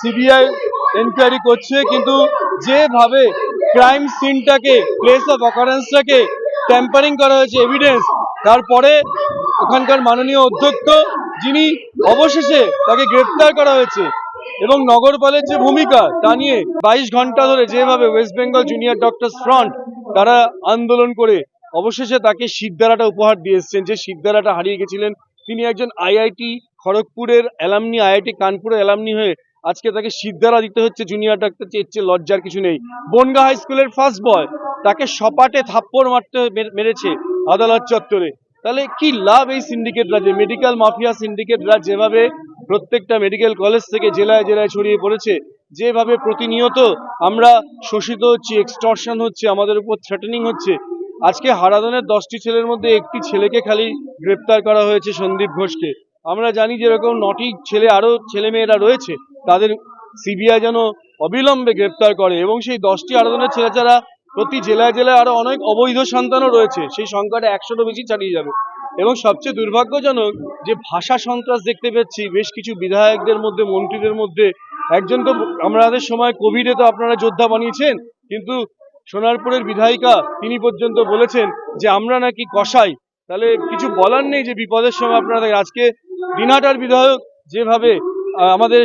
CBI enquiry করছে, কিন্তু যেভাবে ক্রাইম সিনটাকে প্লেস অফ অকারেন্সটাকে ট্যাম্পারিং করা হয়েছে এভিডেন্স তারপরে ওখানকার মাননীয় অধ্যক্ষ, যিনি অবশেষে তাকে গ্রেপ্তার করা হয়েছে, এবং নগরপালের যে ভূমিকা, তা নিয়ে বাইশ ঘণ্টা ধরে যেভাবে West Bengal junior doctor front তারা আন্দোলন করে, অবশেষে তাকে শিবদারাটা উপহার দিয়ে এসছেন। যে শিবদারাটা হারিয়ে গেছিলেন, তিনি একজন আইআইটি খড়গপুরের অ্যালামনি, আইআইটি কানপুরের অ্যালামনি হয়ে আজকে তাকে সিদ্ধারা দিতে হচ্ছে জুনিয়র ডাক্তার চেয়ে চেয়ে লজ্জার কিছু নেই। বনগা হাই স্কুলের ফার্স্ট বয় তাকে সপাটে থাপ্পড় মারতে মেরেছে আদালত চত্বরে। তাহলে কি লাভ এই সিন্ডিকেট রাজে মেডিকেল মাফিয়া সিন্ডিকেট রাজ যেভাবে প্রত্যেকটা মেডিকেল কলেজ থেকে জেলায় জেলায় ছড়িয়ে পড়েছে, যেভাবে প্রতিনিয়ত আমরা শোষিত হচ্ছি এক্সটর্শন হচ্ছে, আমাদের উপর থ্রেটেনিং হচ্ছে। আজকে হারাদনের দশটি ছেলের মধ্যে একটি ছেলেকে খালি গ্রেপ্তার করা হয়েছে সন্দীপ ঘোষকে। আমরা জানি যেরকম নটি ছেলে আরও ছেলে মেয়েরা রয়েছে তাদের সিবিআই যেন অবিলম্বে গ্রেপ্তার করে এবং সেই দশটি আরাধনের ছেলেচারা প্রতি জেলায় জেলায় আরও অনেক অবৈধ সন্তানও রয়েছে। সেই সংখ্যাটা একশোরও বেশি ছাড়িয়ে যাবে। এবং সবচেয়ে দুর্ভাগ্যজনক যে ভাষা সন্ত্রাস দেখতে পাচ্ছি বেশ কিছু বিধায়কদের মধ্যে, মন্ত্রীদের মধ্যে। একজন তো আমাদের সময় কোভিডে তো আপনারা যোদ্ধা বানিয়েছেন, কিন্তু সোনারপুরের বিধায়িকা তিনি পর্যন্ত বলেছেন যে, আমরা নাকি কষাই তাহলে কিছু বলার নেই যে বিপদের সময় আপনারা আজকে দিনহাটার বিধায়ক যেভাবে আমাদের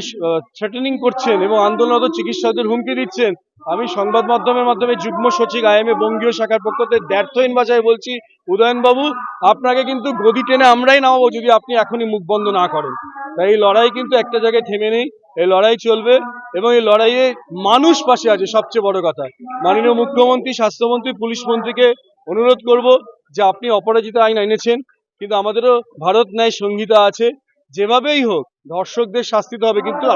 থ্রেটেনিং করছেন এবং আন্দোলনরত চিকিৎসকদের হুমকি দিচ্ছেন। আমি সংবাদ মাধ্যমের মাধ্যমে যুগ্ম সচিব আইএমএ বঙ্গীয় শাখার পক্ষ থেকে ব্যর্থহীন ভাষায় বলছি, উদয়নবাবু, আপনাকে কিন্তু গদি টেনে আমরাই নামাবো যদি আপনি এখনই মুখ বন্ধ না করেন। তাই এই লড়াই কিন্তু একটা জায়গায় থেমে নেই, এই লড়াই চলবে এবং এই লড়াইয়ে মানুষ পাশে আছে সবচেয়ে বড় কথা। মাননীয় মুখ্যমন্ত্রী, স্বাস্থ্যমন্ত্রী, পুলিশ মন্ত্রীকে অনুরোধ করব যে আপনি অপরাজিত আইন এনেছেন, কিন্তু আমাদেরও ভারত ন্যায় সংহিতা আছে, যেভাবেই হোক ধর্ষকদের শাস্তি হবে, কিন্তু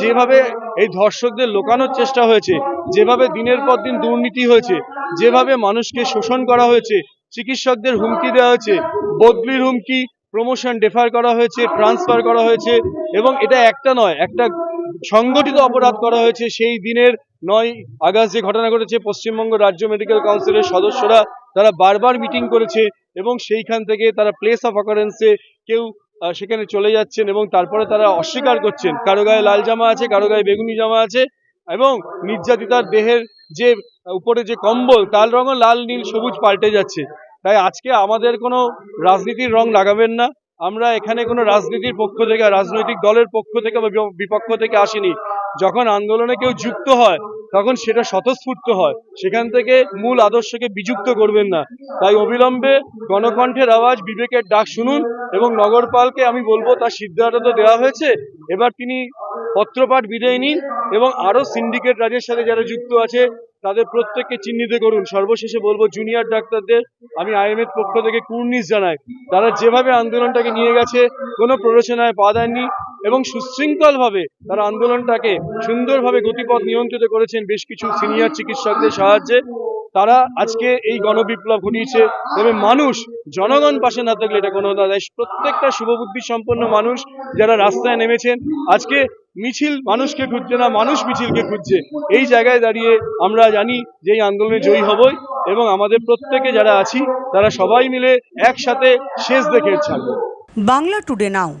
যেভাবে এই ধর্ষকদের লোকানোর চেষ্টা হয়েছে, যেভাবে দিনের পর দিন দুর্নীতি হয়েছে, যেভাবে মানুষকে শোষণ করা হয়েছে, চিকিৎসকদের হুমকি দেওয়া হয়েছে, বদলির হুমকি প্রমোশন ডেফার করা হয়েছে ট্রান্সফার করা হয়েছে, এবং এটা একটা নয়, একটা সংগঠিত অপরাধ করা হয়েছে। সেই দিনের নয় আগস্ট যে ঘটনা ঘটেছে, পশ্চিমবঙ্গ রাজ্য মেডিকেল কাউন্সিলের সদস্যরা তারা বারবার মিটিং করেছে, এবং সেইখান থেকে তারা প্লেস অফ অকারেন্সে কেউ সেখানে চলে যাচ্ছেন এবং তারপরে তারা অস্বীকার করছেন। কারও গায়ে লাল জামা আছে, কারও গায়ে বেগুনি জামা আছে এবং নির্যাতিতার দেহের যে, উপরে যে কম্বল, তার রঙও লাল, নীল, সবুজ পাল্টে যাচ্ছে। তাই আজকে আমাদের কোনো রাজনীতির রং লাগাবেন না। আমরা এখানে কোনো রাজনীতির পক্ষ থেকে, রাজনৈতিক দলের পক্ষ থেকে বা বিপ- বিপক্ষ থেকে আসিনি। যখন আন্দোলনে কেউ যুক্ত হয়, তখন সেটা স্বতঃস্ফূর্ত হয়। সেখান থেকে মূল আদর্শকে বিযুক্ত করবেন না। তাই অবিলম্বে গণকণ্ঠের আওয়াজ, বিবেকের ডাক শুনুন এবং নগরপালকে আমি বলব, তার সিদ্ধান্ত তো দেওয়া হয়েছে। এবার তিনি পত্রপাঠ বিদায় নিন এবং আরও সিন্ডিকেট রাজের সাথে যারা যুক্ত আছে তাদের প্রত্যেককে চিহ্নিত করুন। সর্বশেষে বলব জুনিয়র ডাক্তারদের আমি আইএমএর পক্ষ থেকে কুর্নিশ জানাই। তারা যেভাবে আন্দোলনটাকে নিয়ে গেছে, কোনো প্ররোচনায় পা দেননি এবং সুশৃঙ্খলভাবে তারা আন্দোলনটাকে সুন্দরভাবে গতিপথ নিয়ন্ত্রিত করেছেন বেশ কিছু সিনিয়র চিকিৎসকদের সাহায্যে। তারা আজকে এই গণবিপ্লব ঘটিয়েছে। তবে মানুষ, জনগণ পাশে না থাকলে এটা কোনো প্রত্যেকটা শুভবুদ্ধি সম্পন্ন মানুষ যারা রাস্তায় নেমেছেন, আজকে মিছিল মানুষকে খুঁজছে না, মানুষ মিছিলকে খুঁজছে। এই জায়গায় দাঁড়িয়ে আমরা জানি যে এই আন্দোলনে জয়ী হবই এবং আমাদের প্রত্যেকে যারা আছি, তারা সবাই মিলে একসাথে শেষ দেখে ছাড়বো। Bangla today now.